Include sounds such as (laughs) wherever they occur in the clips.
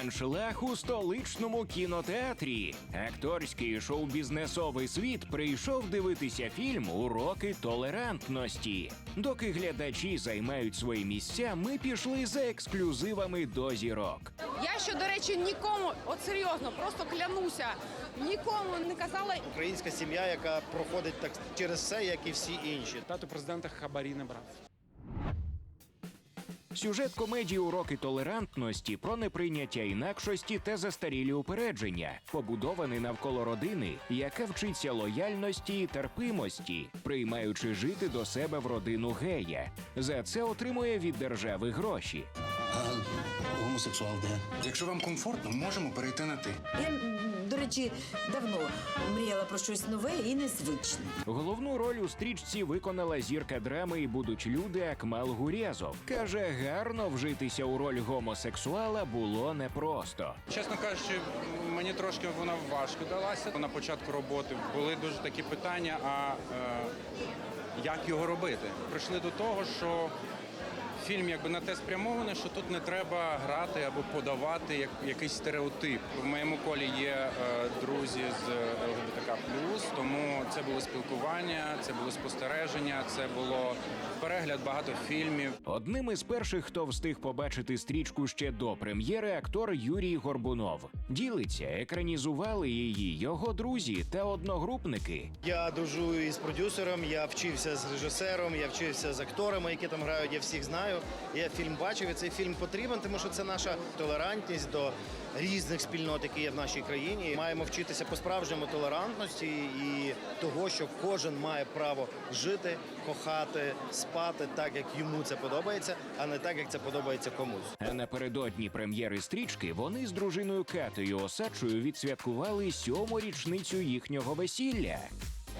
Аншлаг у столичному кінотеатрі. Акторський шоу-бізнесовий світ прийшов дивитися фільм Уроки толерантності. Доки глядачі займають свої місця, ми пішли за ексклюзивами до зірок. Я що, до речі, нікому, от серйозно, просто клянуся, нікому не казала. Українська сім'я, яка проходить так через все, як і всі інші. Тато президента хабарі не брав. Сюжет комедії Уроки толерантності про неприйняття інакшості та застарілі упередження, побудований навколо родини, яка вчиться лояльності і терпимості, приймаючи жити до себе в родину гея. За це отримує від держави гроші. А гомосексуал де? Якщо вам комфортно, можемо перейти на ти. Я, речі, давно мріяла про щось нове і незвичне. Головну роль у стрічці виконала зірка драми і будуть люди Акмал Гурєзов. Каже, гарно вжитися у роль гомосексуала було непросто. Чесно кажучи, мені трошки вона важко далася. На початку роботи були дуже такі питання, а е, як його робити? Прийшли до того, що фільм якби на те спрямований, що тут не треба грати або подавати як, якийсь стереотип. В моєму колі є е, друзі з ЛГБТК+, тому це було спілкування, це було спостереження, це було перегляд багато фільмів. Одним із перших, хто встиг побачити стрічку ще до прем'єри, актор Юрій Горбунов. Ділиться, екранізували її його друзі та одногрупники. Я дружую із продюсером, я вчився з режисером, я вчився з акторами, які там грають. Я всіх знаю. Я фільм бачив, і цей фільм потрібен, тому що це наша толерантність до різних спільнот, які є в нашій країні. Маємо вчитися по-справжньому толерантності і того, що кожен має право жити, кохати, спати так, як йому це подобається, а не так, як це подобається комусь. Напередодні прем'єри стрічки вони з дружиною Катею Осадчою відсвяткували сьому річницю їхнього весілля.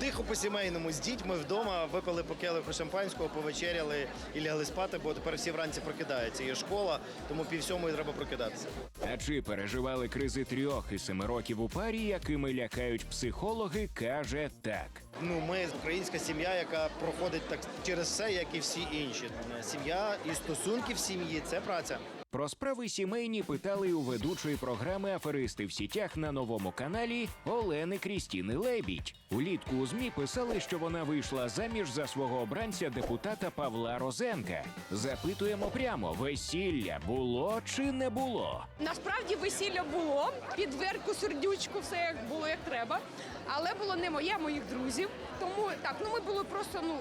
Тихо по сімейному з дітьми вдома випили по келиху шампанського, повечеряли і лягли спати, бо тепер всі вранці прокидаються. Є школа, тому пів сьомої треба прокидатися. А чи переживали кризи трьох і семи років у парі, якими лякають психологи, каже так. Ну, ми українська сім'я, яка проходить так через все, як і всі інші. Сім'я і стосунки в сім'ї це праця. Про справи сімейні питали у ведучої програми Аферисти в сітях на новому каналі Олени Крістіни Лебідь. Улітку у змі писали, що вона вийшла заміж за свого обранця депутата Павла Розенка. Запитуємо прямо: весілля було чи не було? Насправді весілля було під верку сердючку, все як було як треба. Але було не моє, а моїх друзів. Тому так, ну ми були просто ну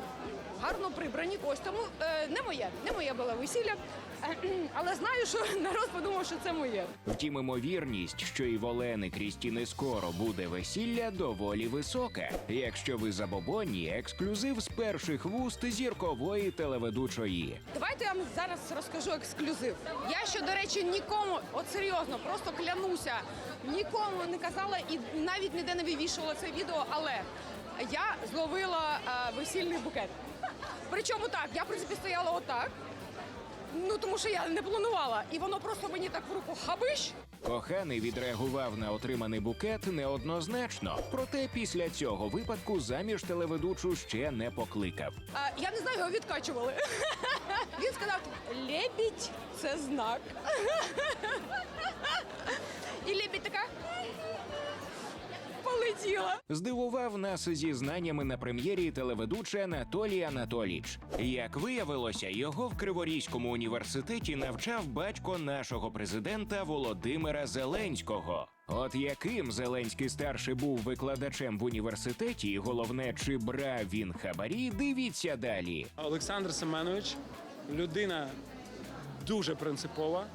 гарно прибрані. Ось тому е, не моє, не моє було весілля. Але знаю, що народ подумав, що це моє. Втім, імовірність, що і в Олени Крістіни скоро буде весілля, доволі висока. Якщо ви забобонні, ексклюзив з перших вуст зіркової телеведучої. Давайте я вам зараз розкажу ексклюзив. Я що, до речі, нікому, от серйозно, просто клянуся, нікому не казала і навіть ніде не вивішувала це відео, але я зловила е, весільний букет. Причому так, я в принципі стояла отак. Ну тому що я не планувала, і воно просто мені так в руку хабиш. Коханий відреагував на отриманий букет неоднозначно. Проте після цього випадку заміж телеведучу ще не покликав. А, я не знаю, його відкачували. (laughs) Він сказав: лебідь це знак. (laughs) І лебідь така полетіла. Здивував нас зі знаннями на прем'єрі телеведучий Анатолій Анатоліч. Як виявилося, його в Криворізькому університеті навчав батько нашого президента Володимира Зеленського. От яким Зеленський старший був викладачем в університеті, і головне, чи брав він хабарі, дивіться далі. Олександр Семенович людина дуже принципова,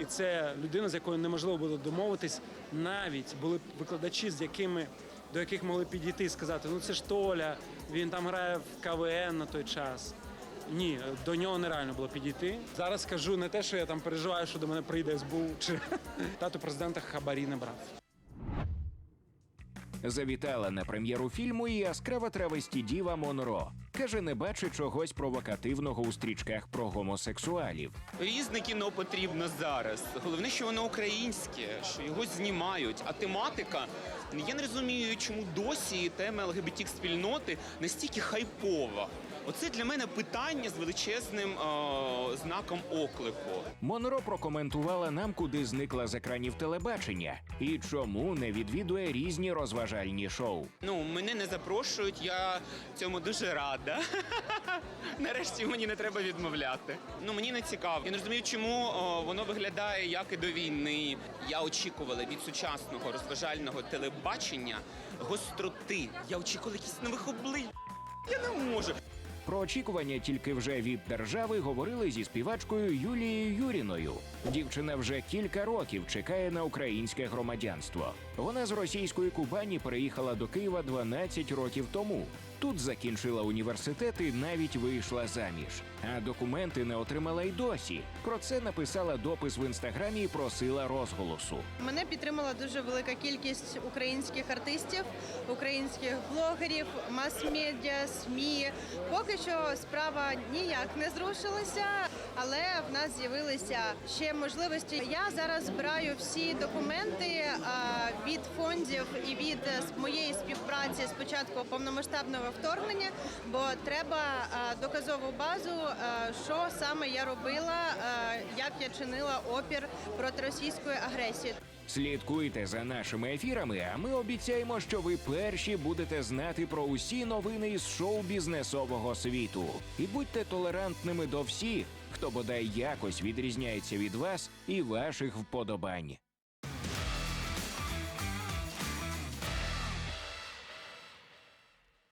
і це людина, з якою неможливо було домовитись. Навіть були викладачі, з якими до яких могли підійти і сказати: ну це ж Толя, він там грає в КВН на той час. Ні, до нього нереально було підійти. Зараз скажу не те, що я там переживаю, що до мене прийде СБУ, чи (laughs) тату президента хабарі не брав. Завітала на прем'єру фільму і яскрава травесті Діва Монро. Каже, не бачить чогось провокативного у стрічках про гомосексуалів. Різне кіно потрібно зараз. Головне, що воно українське, що його знімають. А тематика я не розумію, чому досі тема ЛГБТ спільноти настільки хайпова. Оце для мене питання з величезним е, знаком оклику. Монро прокоментувала нам, куди зникла з екранів телебачення і чому не відвідує різні розважальні шоу. Ну, мене не запрошують, я цьому дуже рада. (laughs) Нарешті мені не треба відмовляти. Ну мені не цікаво. Я не розумію, чому о, воно виглядає як і до війни. Я очікувала від сучасного розважального телебачення гостроти. Я очікувала якісь нових облич. Я не можу. Про очікування тільки вже від держави говорили зі співачкою Юлією Юріною. Дівчина вже кілька років чекає на українське громадянство. Вона з російської Кубані переїхала до Києва 12 років тому. Тут закінчила університет і навіть вийшла заміж. А документи не отримала й досі. Про це написала допис в інстаграмі і просила розголосу. Мене підтримала дуже велика кількість українських артистів, українських блогерів, мас-медіа, СМІ. Поки що справа ніяк не зрушилася, але в нас з'явилися ще можливості. Я зараз збираю всі документи від фондів і від е, моєї співпраці з початку повномасштабного вторгнення, бо треба доказову базу, що саме я робила, як я чинила опір проти російської агресії. Слідкуйте за нашими ефірами, а ми обіцяємо, що ви перші будете знати про усі новини із шоу-бізнесового світу. І будьте толерантними до всіх, хто бодай якось відрізняється від вас і ваших вподобань.